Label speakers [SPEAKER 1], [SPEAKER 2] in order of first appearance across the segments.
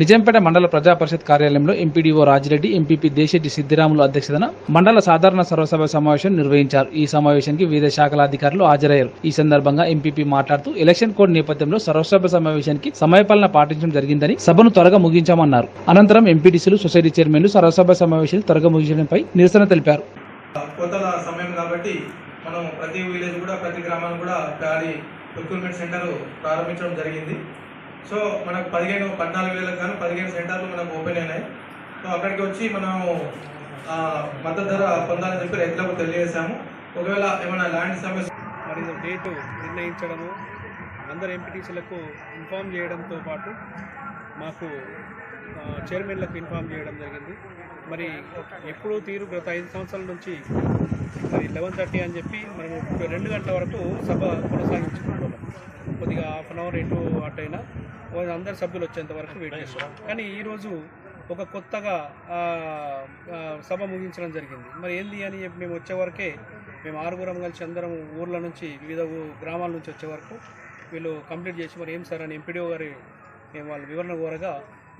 [SPEAKER 1] నిజంపేట మండల ప్రజా పరిషత్ కార్యాలయంలో ఎంపీడీఓ రాజిరెడ్డి ఎంపీపీ దేశెట్టి సిద్దిరాములు అధ్యక్షతన మండల సాధారణ సర్వసభ సమావేశం నిర్వహించారు. ఈ సమావేశానికి వివిధ శాఖల అధికారులు హాజరయ్యారు. ఈ సందర్భంగా ఎంపీపీ మాట్లాడుతూ ఎలక్షన్ కోడ్ నేపథ్యంలో సర్వసభ సమావేశానికి సమయపాలన పాటించడం జరిగిందని సభను త్వరగా ముగించామన్నారు. అనంతరం ఎంపీటీసీలు సొసైటీ చైర్మన్లు సర్వసభ సమావేశాలు త్వరగా ముగించడంపై నిరసన తెలిపారు.
[SPEAKER 2] కోతల సమయం కాబట్టి మనం ప్రతి విలేజ్ కూడా ప్రతి గ్రామాన్ని కూడా ప్యాడీ రిక్రూట్మెంట్ సెంటర్ ప్రారంభించడం జరిగింది. సో మనకు పదిహేను పద్నాలుగు వేలకు కానీ పదిహేను సెంటర్లు మనకు ఓపెన్ అయినాయి. సో అక్కడికి వచ్చి మనం ఆ, మద్దతు ధర పొందాలని చెప్పి రైతులకు తెలియజేశాము. ఒకవేళ ఏమైనా ల్యాండ్ సమస్య
[SPEAKER 3] మరి డేటు నిర్ణయించడము అందరు ఎంపీటీసీలకు ఇన్ఫామ్ చేయడంతో పాటు మాకు చైర్మన్లకు ఇన్ఫామ్ చేయడం జరిగింది. మరి ఎప్పుడూ తీరు గత ఐదు సంవత్సరాల నుంచి మరి లెవెన్ థర్టీ అని చెప్పి మనం రెండు గంటల వరకు సభ కొనసాగించుకుంటున్నాం. కొద్దిగా హాఫ్ అన్ అవర్ ఎటు అటైనా అందరు సభ్యులు వచ్చేంత వరకు వెయిట్ చేస్తాం కానీ ఈరోజు ఒక కొత్తగా సభ ముగించడం జరిగింది. మరి ఏంది అని చెప్పి మేము వచ్చే వరకే మేము ఆరుగురం కలిసి అందరం ఊర్ల నుంచి వివిధ గ్రామాల నుంచి వచ్చే వరకు వీళ్ళు కంప్లీట్ చేసి మరి ఏం సార్ అని ఎంపీడీఓ గారి మేము వాళ్ళు వివరణ కోరగా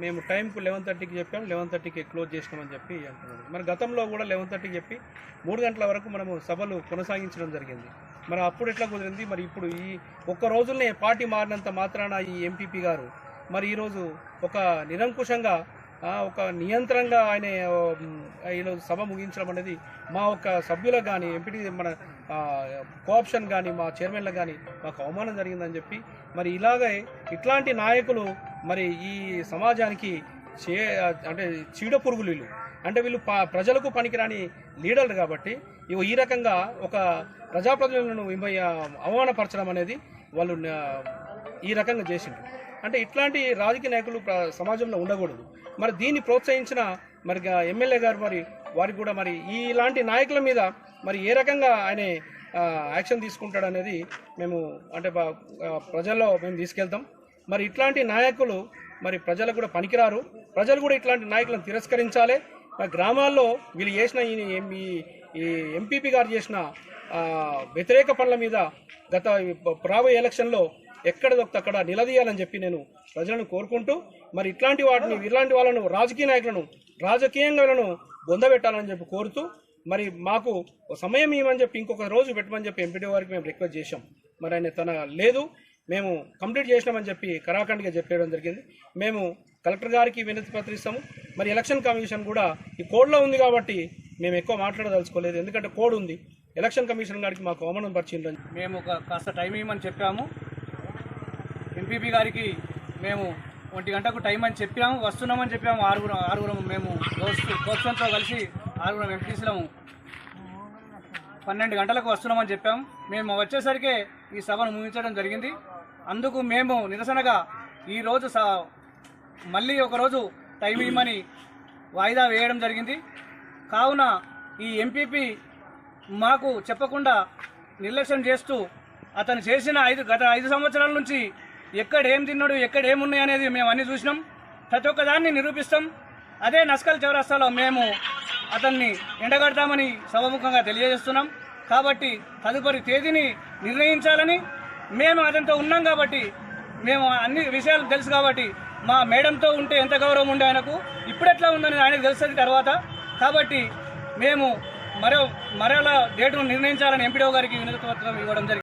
[SPEAKER 3] మేము టైంకు లెవెన్ థర్టీకి చెప్పాం. లెవెన్ థర్టీకి క్లోజ్ చేసినామని చెప్పి అంటున్నారు మరి గతంలో కూడా లెవెన్ థర్టీకి చెప్పి మూడు గంటల వరకు మనము సభలు కొనసాగించడం జరిగింది. మరి అప్పుడు ఎట్లా కుదిరింది? మరి ఇప్పుడు ఈ ఒక్క రోజులనే పార్టీ మారినంత మాత్రాన ఈ ఎంపీపీ గారు మరి ఈరోజు ఒక నిరంకుశంగా ఒక నియంత్రణగా ఆయన ఈరోజు సభ ముగించడం అనేది మా ఒక్క సభ్యులకు కానీ ఎంపీటీ మన కోఆప్షన్ కానీ మా చైర్మన్లకు కానీ మాకు అవమానం జరిగిందని చెప్పి మరి ఇలాగే ఇట్లాంటి నాయకులు మరి ఈ సమాజానికి చే అంటే చీడ పురుగులు వీళ్ళు. అంటే వీళ్ళు ప్రజలకు పనికిరాని లీడర్లు కాబట్టి ఇవి ఈ రకంగా ఒక ప్రజాప్రతినిధులను అవమానపరచడం అనేది వాళ్ళు ఈ రకంగా చేసిండ్రు. అంటే ఇట్లాంటి రాజకీయ నాయకులు ప్ర- సమాజంలో ఉండకూడదు. మరి దీన్ని ప్రోత్సహించిన మరి ఎమ్మెల్యే గారు మరి వారికి కూడా మరి ఈ ఇలాంటి నాయకుల మీద మరి ఏ రకంగా ఆయన యాక్షన్ తీసుకుంటాడు అనేది మేము అంటే ప్రజల్లో మేము తీసుకెళ్తాం. మరి ఇట్లాంటి నాయకులు మరి ప్రజలకు కూడా పనికిరారు. ప్రజలు కూడా ఇట్లాంటి నాయకులను తిరస్కరించాలి. మరి గ్రామాల్లో వీళ్ళు చేసిన ఈ ఎంపీపీ గారు చేసిన వ్యతిరేక పనుల మీద గత రాబోయే ఎలక్షన్లో ఎక్కడ అక్కడ నిలదీయాలని చెప్పి నేను ప్రజలను కోరుకుంటూ మరి ఇట్లాంటి వాటిని ఇలాంటి వాళ్ళను రాజకీయ నాయకులను రాజకీయంగా వీళ్ళను బొందబెట్టాలని చెప్పి కోరుతూ మరి మాకు సమయం ఇవ్వమని చెప్పి ఇంకొక రోజు పెట్టమని చెప్పి ఎంపీడీ వారికి మేము రిక్వెస్ట్ చేశాం. మరి ఆయన తన లేదు. మేము కంప్లీట్ చేసినామని చెప్పి కరాఖండ్గా చెప్పేయడం జరిగింది. మేము కలెక్టర్ గారికి వినతి పత్రిస్తాము. మరి ఎలక్షన్ కమిషన్ కూడా ఈ కోడ్లో ఉంది కాబట్టి మేము ఎక్కువ మాట్లాడదలుచుకోలేదు. ఎందుకంటే కోడ్ ఉంది. ఎలక్షన్ కమిషన్ గారికి మాకు అవమానం పరిచిందని
[SPEAKER 4] మేము ఒక కాస్త టైం ఇవ్వమని చెప్పాము. ఎంపీపీ గారికి మేము ఒంటి గంటకు టైం అని చెప్పాము. వస్తున్నామని చెప్పాము. ఆరుగురం ఆరుగురం మేము దోస్తు దోస్తులతో కలిసి ఆరుగురం ఎంపీసీలము పన్నెండు గంటలకు వస్తున్నామని చెప్పాం. మేము వచ్చేసరికి ఈ సభను ముగించడం జరిగింది. అందుకు మేము నిరసనగా ఈరోజు స మళ్ళీ ఒకరోజు టైం ఇవ్వమని వాయిదా వేయడం జరిగింది. కావున ఈ ఎంపీపీ మాకు చెప్పకుండా నిర్లక్ష్యం చేస్తూ అతను చేసిన ఐదు గత ఐదు సంవత్సరాల నుంచి ఎక్కడ ఏం తిన్నాడు ఎక్కడ ఏమున్నాయి అనేది మేము అన్ని చూసినాం. ప్రతి ఒక్కదాన్ని నిరూపిస్తాం. అదే నస్కల్ చౌరస్తాలో మేము అతన్ని ఎండగడతామని సభముఖంగా తెలియజేస్తున్నాం. కాబట్టి తదుపరి తేదీని నిర్ణయించాలని మేము అతనితో ఉన్నాం కాబట్టి మేము అన్ని విషయాలు తెలుసు కాబట్టి మా మేడంతో ఉంటే ఎంత గౌరవం ఉండే ఆయనకు? ఇప్పుడెట్లా ఉందని ఆయనకు తెలుస్తుంది తర్వాత. కాబట్టి మేము మరో మరోలా డేటును నిర్ణయించాలని ఎంపీడో గారికి వినతి పత్రం ఇవ్వడం జరిగింది.